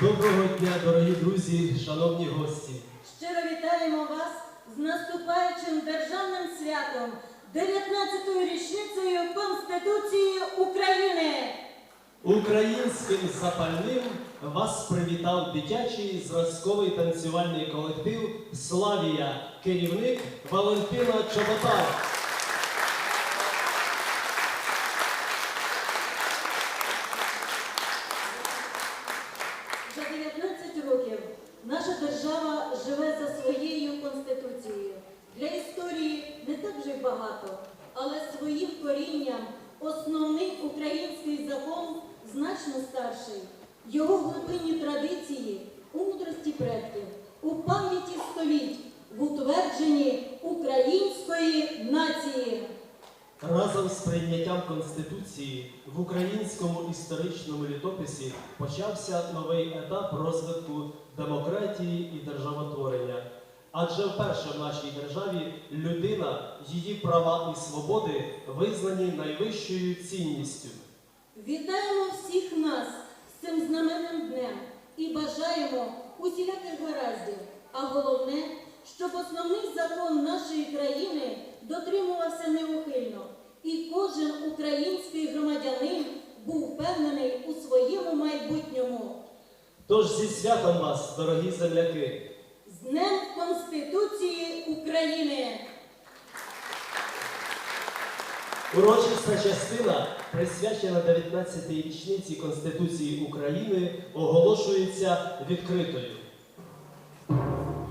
Доброго дня, дорогі друзі, шановні гості. Щиро вітаємо вас з наступаючим державним святом, 19-ю річницею Конституції України. Українським запальним вас привітав дитячий зразковий танцювальний колектив Славія, керівник Валентина Чоботар. Вже 19 років наша держава живе за своєю конституцією. Для історії не так вже й багато, але своїм корінням основний український закон значно старший. Його глибинні традиції у мудрості предків, у пам'яті століть, в утвердженні української нації. Разом з прийняттям Конституції в українському історичному літописі почався новий етап розвитку демократії і державотворення. Адже вперше в нашій державі людина, її права і свободи визнані найвищою цінністю. Вітаємо всіх нас з цим знаменним днем і бажаємо усіляких гараздів. А головне, щоб основний закон нашої кожен український громадянин був впевнений у своєму майбутньому. Тож зі святом вас, дорогі земляки! З Днем Конституції України! Урочиста частина, присвячена 19-й річниці Конституції України, оголошується відкритою.